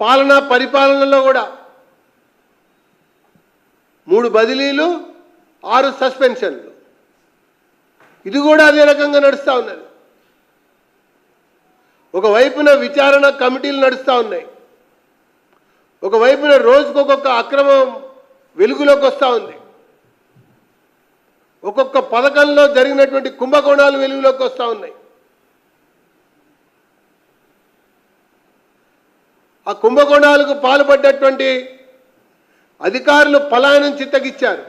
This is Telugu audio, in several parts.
పాలన పరిపాలనలో కూడా మూడు బదిలీలు ఆరు సస్పెన్షన్లు. ఇది కూడా అదే రకంగా నడుస్తూ ఉన్నది. ఒకవైపున విచారణ కమిటీలు నడుస్తూ ఉన్నాయి. ఒకవైపున రోజుకొకొక్క అక్రమం వెలుగులోకి వస్తూ ఉంది. ఒక్కొక్క పథకంలో జరిగినటువంటి కుంభకోణాలు వెలుగులోకి వస్తూ ఉన్నాయి. ఆ కుంభకోణాలకు పాల్పడ్డటువంటి అధికారులు పలాయనం చిత్తగిచ్చారు.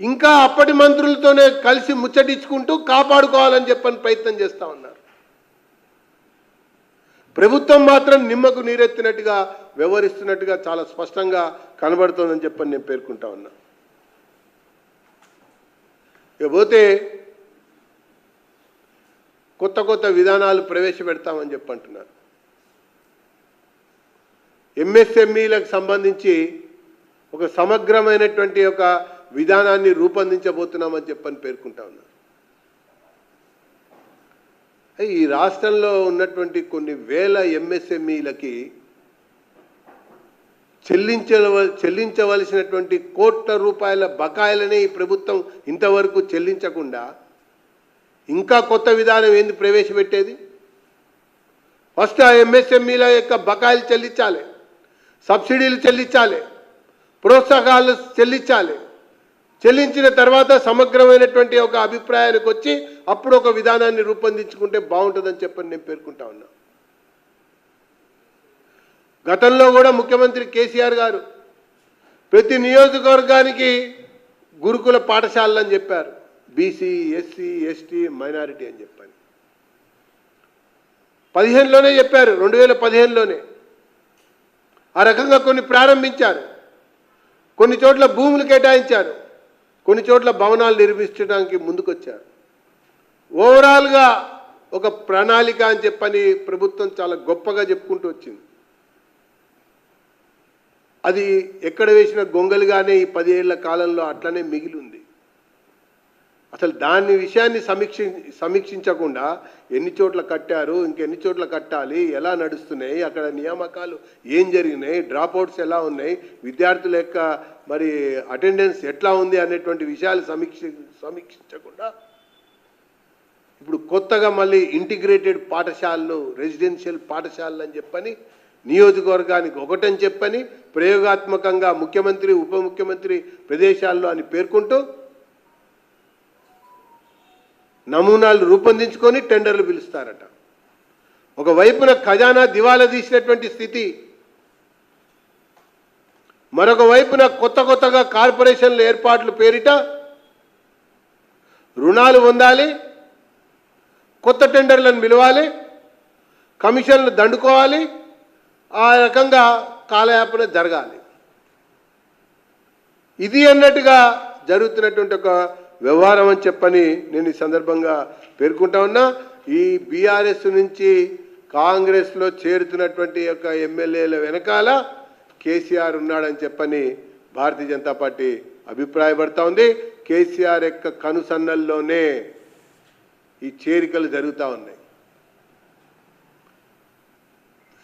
ఇంకా అప్పటి మంత్రులతోనే కలిసి ముచ్చటించుకుంటూ కాపాడుకోవాలని చెప్పని ప్రయత్నం చేస్తూ ఉన్నారు. ప్రభుత్వం మాత్రం నిమ్మకు నీరెత్తినట్టుగా వ్యవహరిస్తున్నట్టుగా చాలా స్పష్టంగా కనబడుతోందని చెప్పని నేను పేర్కొంటా ఉన్నా. ఇక పోతే కొత్త కొత్త విధానాలు ప్రవేశపెడతామని చెప్పంటున్నారు. ఎంఎస్ఎంఈలకు సంబంధించి ఒక సమగ్రమైనటువంటి ఒక విధానాన్ని రూపొందించబోతున్నామని చెప్పని పేర్కొంటా ఉన్నారు ఈ రాష్ట్రంలో ఉన్నటువంటి కొన్ని వేల ఎంఎస్ఎంఈలకి చెల్లించవ చెల్లించవలసినటువంటి కోట్ల రూపాయల బకాయిలని ఈ ప్రభుత్వం ఇంతవరకు చెల్లించకుండా ఇంకా కొత్త విధానం ఏంది ప్రవేశపెట్టేది? ఫస్ట్ ఆ ఎంఎస్ఎంఈల యొక్క బకాయిలు చెల్లించాలి. సబ్సిడీలు చెల్లించాలి ప్రోత్సాహాలు చెల్లించాలి. చెల్లించిన తర్వాత సమగ్రమైనటువంటి ఒక అభిప్రాయానికి వచ్చి అప్పుడు ఒక విధానాన్ని రూపొందించుకుంటే బాగుంటుందని చెప్పని నేను పేర్కొంటా ఉన్నా. గతంలో కూడా ముఖ్యమంత్రి కేసీఆర్ గారు ప్రతి నియోజకవర్గానికి గురుకుల పాఠశాలలు అని చెప్పారు. బీసీ ఎస్సీ ఎస్టీ మైనారిటీ అని చెప్పాను. పదిహేనులోనే చెప్పారు రెండు వేల పదిహేనులోనే. ఆ రకంగా కొన్ని ప్రారంభించారు. కొన్ని చోట్ల భూములు కేటాయించారు. కొన్ని చోట్ల భవనాలు నిర్మించడానికి ముందుకొచ్చారు. ఓవరాల్గా ఒక ప్రణాళిక అని చెప్పని ప్రభుత్వం చాలా గొప్పగా చెప్పుకుంటూ వచ్చింది. అది ఎక్కడ వేసిన గొంగలుగానే ఈ పదేళ్ళ కాలంలో అట్లనే మిగిలి ఉంది. అసలు దాని విషయాన్ని సమీక్ష సమీక్షించకుండా ఎన్ని చోట్ల కట్టారు ఇంకెన్ని చోట్ల కట్టాలి ఎలా నడుస్తున్నాయి అక్కడ నియామకాలు ఏం జరిగినాయి డ్రాప్అవుట్స్ ఎలా ఉన్నాయి విద్యార్థుల యొక్క మరి అటెండెన్స్ ఎట్లా ఉంది అనేటువంటి విషయాలు సమీక్ష సమీక్షించకుండా ఇప్పుడు కొత్తగా మళ్ళీ ఇంటిగ్రేటెడ్ పాఠశాలలు రెసిడెన్షియల్ పాఠశాలలు అని చెప్పని నియోజకవర్గానికి ఒకటని చెప్పని ప్రయోగాత్మకంగా ముఖ్యమంత్రి ఉప ముఖ్యమంత్రి ప్రదేశాల్లో అని పేర్కొంటూ నమూనాలు రూపొందించుకొని టెండర్లు పిలుస్తారట. ఒకవైపున ఖజానా దివాలా తీసినటువంటి స్థితి మరొక వైపున కొత్త కొత్తగా కార్పొరేషన్ల ఏర్పాట్లు పేరిట రుణాలు పొందాలి కొత్త టెండర్లను పిలవాలి కమిషన్లు దండుకోవాలి ఆ రకంగా కాలయాపన జరగాలి. ఇది అన్నట్టుగా జరుగుతున్నటువంటి ఒక వ్యవహారం అని చెప్పని నేను ఈ సందర్భంగా పేర్కొంటా ఉన్నా ఈ బీఆర్ఎస్ నుంచి కాంగ్రెస్లో చేరుతున్నటువంటి యొక్క ఎమ్మెల్యేల వెనకాల కేసీఆర్ ఉన్నాడని చెప్పని భారతీయ జనతా పార్టీ అభిప్రాయపడతా ఉంది. కేసీఆర్ యొక్క కనుసన్నల్లోనే ఈ చేరికలు జరుగుతూ ఉన్నాయి.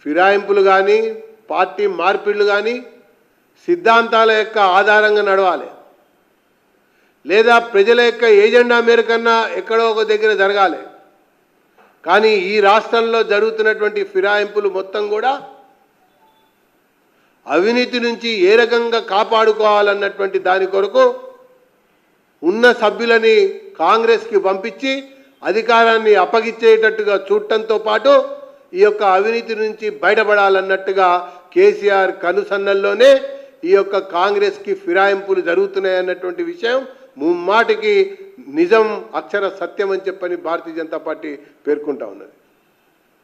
ఫిరాయింపులు కానీ పార్టీ మార్పిళ్ళు కానీ సిద్ధాంతాల యొక్క ఆధారంగా నడవాలి. లేదా ప్రజల యొక్క ఏజెండా మేరకన్నా ఎక్కడో ఒక దగ్గర జరగాలి. కానీ ఈ రాష్ట్రంలో జరుగుతున్నటువంటి ఫిరాయింపులు మొత్తం కూడా అవినీతి నుంచి ఏ రకంగా కాపాడుకోవాలన్నటువంటి దాని కొరకు ఉన్న సభ్యులని కాంగ్రెస్కి పంపించి అధికారాన్ని అప్పగిచ్చేటట్టుగా చూడటంతో పాటు ఈ యొక్క అవినీతి నుంచి బయటపడాలన్నట్టుగా కేసీఆర్ కనుసన్నల్లోనే ఈ యొక్క కాంగ్రెస్కి ఫిరాయింపులు జరుగుతున్నాయన్నటువంటి విషయం ముమ్మాటికి నిజం అక్షర సత్యం అని చెప్పని భారతీయ జనతా పార్టీ పేర్కొంటా ఉన్నది.